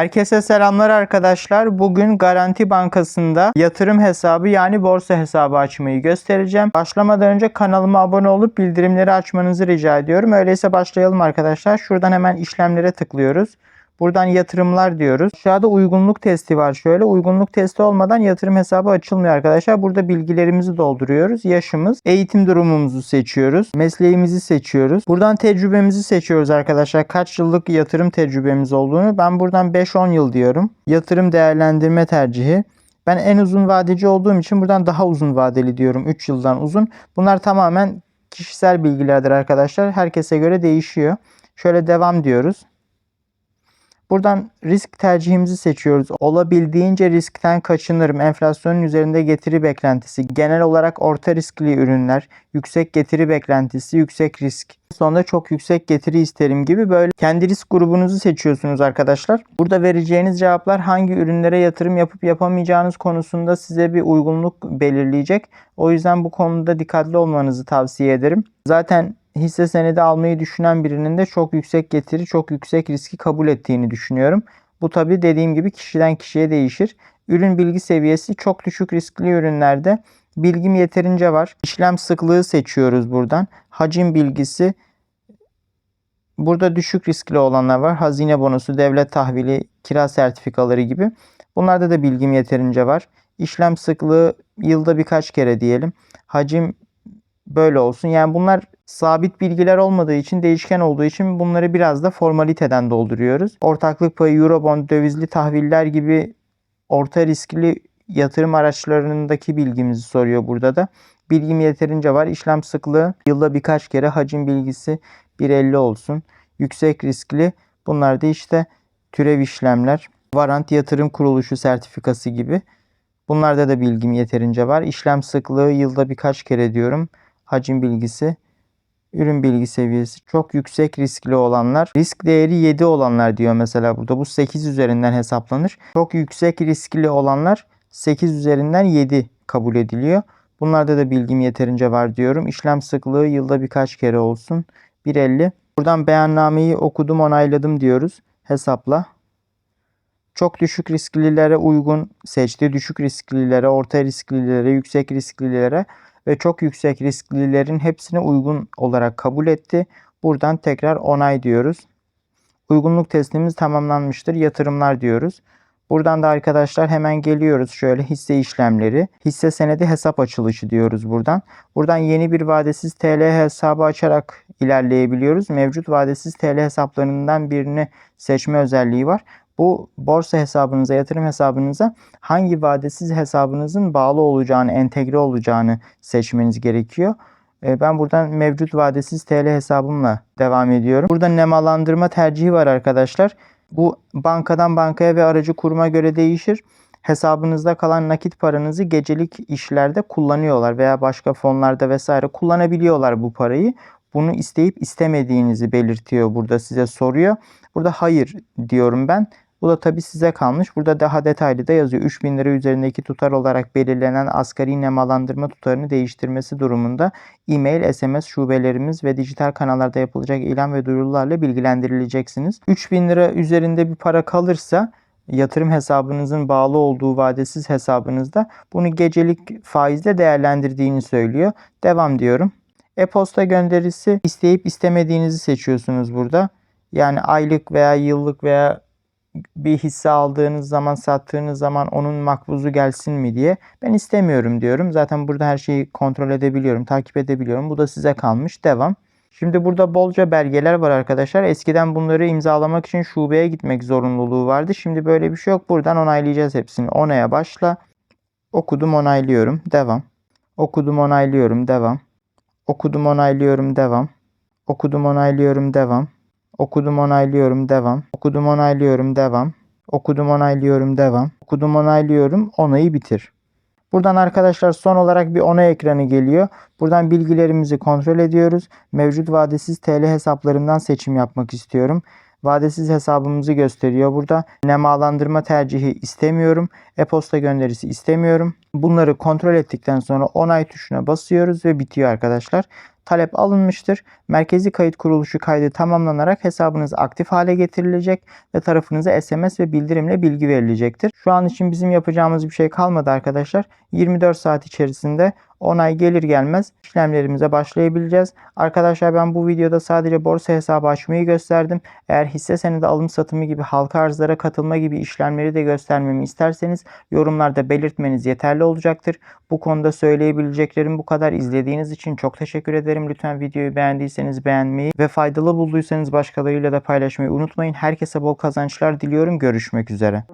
Herkese selamlar arkadaşlar. Bugün Garanti Bankası'nda yatırım hesabı yani borsa hesabı açmayı göstereceğim. Başlamadan önce kanalıma abone olup bildirimleri açmanızı rica ediyorum. Öyleyse başlayalım arkadaşlar. Şuradan hemen işlemlere tıklıyoruz. Buradan yatırımlar diyoruz. Aşağıda uygunluk testi var şöyle. Uygunluk testi olmadan yatırım hesabı açılmıyor arkadaşlar. Burada bilgilerimizi dolduruyoruz. Yaşımız, eğitim durumumuzu seçiyoruz. Mesleğimizi seçiyoruz. Buradan tecrübemizi seçiyoruz arkadaşlar. Kaç yıllık yatırım tecrübemiz olduğunu. Ben buradan 5-10 yıl diyorum. Yatırım değerlendirme tercihi. Ben en uzun vadeci olduğum için buradan daha uzun vadeli diyorum. 3 yıldan uzun. Bunlar tamamen kişisel bilgilerdir arkadaşlar. Herkese göre değişiyor. Şöyle devam diyoruz. Buradan risk tercihimizi seçiyoruz. Olabildiğince riskten kaçınırım. Enflasyonun üzerinde getiri beklentisi. Genel olarak orta riskli ürünler. Yüksek getiri beklentisi, yüksek risk. Sonunda çok yüksek getiri isterim gibi böyle kendi risk grubunuzu seçiyorsunuz arkadaşlar. Burada vereceğiniz cevaplar hangi ürünlere yatırım yapıp yapamayacağınız konusunda size bir uygunluk belirleyecek. O yüzden bu konuda dikkatli olmanızı tavsiye ederim. Zaten hisse senedi almayı düşünen birinin de çok yüksek getiri, çok yüksek riski kabul ettiğini düşünüyorum. Bu tabi dediğim gibi kişiden kişiye değişir. Ürün bilgi seviyesi çok düşük riskli ürünlerde bilgim yeterince var. İşlem sıklığı seçiyoruz buradan. Hacim bilgisi Burada düşük riskli olanlar var. Hazine bonosu, devlet tahvili, kira sertifikaları gibi. Bunlarda da bilgim yeterince var. İşlem sıklığı yılda birkaç kere diyelim. Hacim böyle olsun. Yani bunlar sabit bilgiler olmadığı için, değişken olduğu için bunları biraz da formaliteden dolduruyoruz. Ortaklık payı, Eurobond, dövizli tahviller gibi orta riskli yatırım araçlarındaki bilgimizi soruyor burada da. Bilgim yeterince var. İşlem sıklığı yılda birkaç kere hacim bilgisi 1.50 olsun. Yüksek riskli bunlar da işte türev işlemler, varant yatırım kuruluşu sertifikası gibi. Bunlarda da bilgim yeterince var. İşlem sıklığı yılda birkaç kere diyorum. Hacim bilgisi, ürün bilgi seviyesi çok yüksek riskli olanlar. Risk değeri 7 olanlar diyor mesela burada. Bu 8 üzerinden hesaplanır. Çok yüksek riskli olanlar 8 üzerinden 7 kabul ediliyor. Bunlarda da bilgim yeterince var diyorum. İşlem sıklığı yılda birkaç kere olsun. 1.50. Buradan beyannameyi okudum onayladım diyoruz. Hesapla. Çok düşük risklilere uygun seçti. Düşük risklilere, orta risklilere, yüksek risklilere ve çok yüksek risklilerin hepsine uygun olarak kabul etti. Buradan tekrar onay diyoruz. Uygunluk testimiz tamamlanmıştır. Yatırımlar diyoruz. Buradan da arkadaşlar hemen geliyoruz şöyle hisse işlemleri. Hisse senedi hesap açılışı diyoruz buradan. Buradan yeni bir vadesiz TL hesabı açarak ilerleyebiliyoruz. Mevcut vadesiz TL hesaplarından birini seçme özelliği var. Bu borsa hesabınıza, yatırım hesabınıza hangi vadesiz hesabınızın bağlı olacağını, entegre olacağını seçmeniz gerekiyor. Ben buradan mevcut vadesiz TL hesabımla devam ediyorum. Burada nemalandırma tercihi var arkadaşlar. Bu bankadan bankaya ve aracı kuruma göre değişir. Hesabınızda kalan nakit paranızı gecelik işlerde kullanıyorlar veya başka fonlarda vesaire kullanabiliyorlar bu parayı. Bunu isteyip istemediğinizi belirtiyor burada size soruyor. Burada hayır diyorum ben. Bu da tabii size kalmış. Burada daha detaylı da yazıyor. 3000 lira üzerindeki tutar olarak belirlenen asgari nemalandırma tutarını değiştirmesi durumunda e-mail, SMS şubelerimiz ve dijital kanallarda yapılacak ilan ve duyurularla bilgilendirileceksiniz. 3000 lira üzerinde bir para kalırsa yatırım hesabınızın bağlı olduğu vadesiz hesabınızda bunu gecelik faizle değerlendirdiğini söylüyor. Devam diyorum. E-posta gönderisi isteyip istemediğinizi seçiyorsunuz burada. Yani aylık veya yıllık veya bir hisse aldığınız zaman sattığınız zaman onun makbuzu gelsin mi diye ben istemiyorum diyorum. Zaten burada her şeyi kontrol edebiliyorum, takip edebiliyorum. Bu da size kalmış. Devam. Şimdi burada bolca belgeler var arkadaşlar. Eskiden bunları imzalamak için şubeye gitmek zorunluluğu vardı. Şimdi böyle bir şey yok. Buradan onaylayacağız hepsini. Onaya başla. Okudum onaylıyorum. Devam. Okudum onaylıyorum. Devam. Okudum onaylıyorum. Devam. Okudum onaylıyorum. Devam. Okudum onaylıyorum devam. Okudum onaylıyorum devam. Okudum onaylıyorum devam. Okudum onaylıyorum onayı bitir. Buradan arkadaşlar son olarak bir onay ekranı geliyor. Buradan bilgilerimizi kontrol ediyoruz. Mevcut vadesiz TL hesaplarımdan seçim yapmak istiyorum. Vadesiz hesabımızı gösteriyor burada. Nemalandırma tercihi istemiyorum. E-posta gönderisi istemiyorum. Bunları kontrol ettikten sonra onay tuşuna basıyoruz ve bitiyor arkadaşlar. Talep alınmıştır. Merkezi kayıt kuruluşu kaydı tamamlanarak hesabınız aktif hale getirilecek ve tarafınıza SMS ve bildirimle bilgi verilecektir. Şu an için bizim yapacağımız bir şey kalmadı arkadaşlar. 24 saat içerisinde onay gelir gelmez işlemlerimize başlayabileceğiz. Arkadaşlar ben bu videoda sadece borsa hesabı açmayı gösterdim. Eğer hisse senedi alım satımı gibi halka arzlara katılma gibi işlemleri de göstermemi isterseniz yorumlarda belirtmeniz yeterli olacaktır. Bu konuda söyleyebileceklerim bu kadar. İzlediğiniz için çok teşekkür ederim. Lütfen videoyu beğendiyseniz beğenmeyi ve faydalı bulduysanız başkalarıyla da paylaşmayı unutmayın. Herkese bol kazançlar diliyorum. Görüşmek üzere.